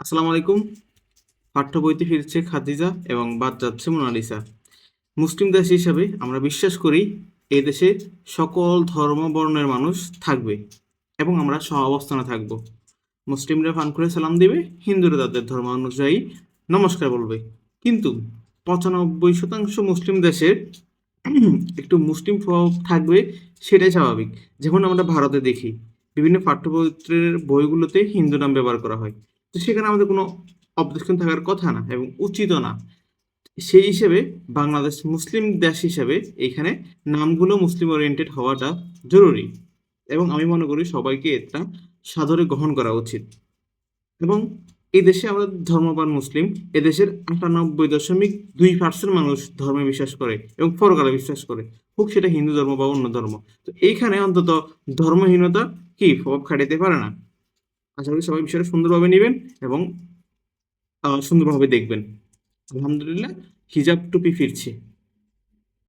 আসসালামু আলাইকুম। পাঠ্য বইতে ফিরছে খাদিজা এবং বাদ যাচ্ছে মোনালিসা। মুসলিম দেশ হিসাবে আমরা বিশ্বাস করি এ দেশে সকল ধর্ম বর্ণের মানুষ থাকবে এবং আমরা সহ অবস্থানে থাকব। মুসলিমরা ফান করে সালাম দিবে, হিন্দুরা তাদের ধর্ম অনুযায়ী নমস্কার বলবে। কিন্তু পঁচানব্বই শতাংশ মুসলিম দেশের একটু মুসলিম প্রভাব থাকবে সেটাই স্বাভাবিক। যেমন আমরা ভারতে দেখি, বিভিন্ন পাঠ্যপত্রের বইগুলোতে হিন্দু নাম ব্যবহার করা হয়। তো সেখানে আমাদের কোনো অবজেকশন থাকার কথা না এবং উচিত না। সেই হিসেবে বাংলাদেশ মুসলিম দেশ হিসেবে এখানে নামগুলো মুসলিম ওরিয়েন্টেড হওয়াটা জরুরি এবং আমি মনে করি সবাইকে এটা সাদরে গ্রহণ করা উচিত। এবং এই দেশে আমরা ধর্মবান মুসলিম এদেশের আটানব্বই দশমিক দুই পার্সেন্ট মানুষ ধর্মে বিশ্বাস করে এবং পরকালে বিশ্বাস করে, হোক সেটা হিন্দু ধর্ম বা অন্য ধর্ম। তো এইখানে অন্তত ধর্মহীনতা কি? প্রভাব খাটাতে পারে না। আশা করি সবাই বিষয়টা সুন্দরভাবে নেবেন এবং সুন্দরভাবে দেখবেন। আলহামদুলিল্লাহ হিজাব টুপি ফিরছে।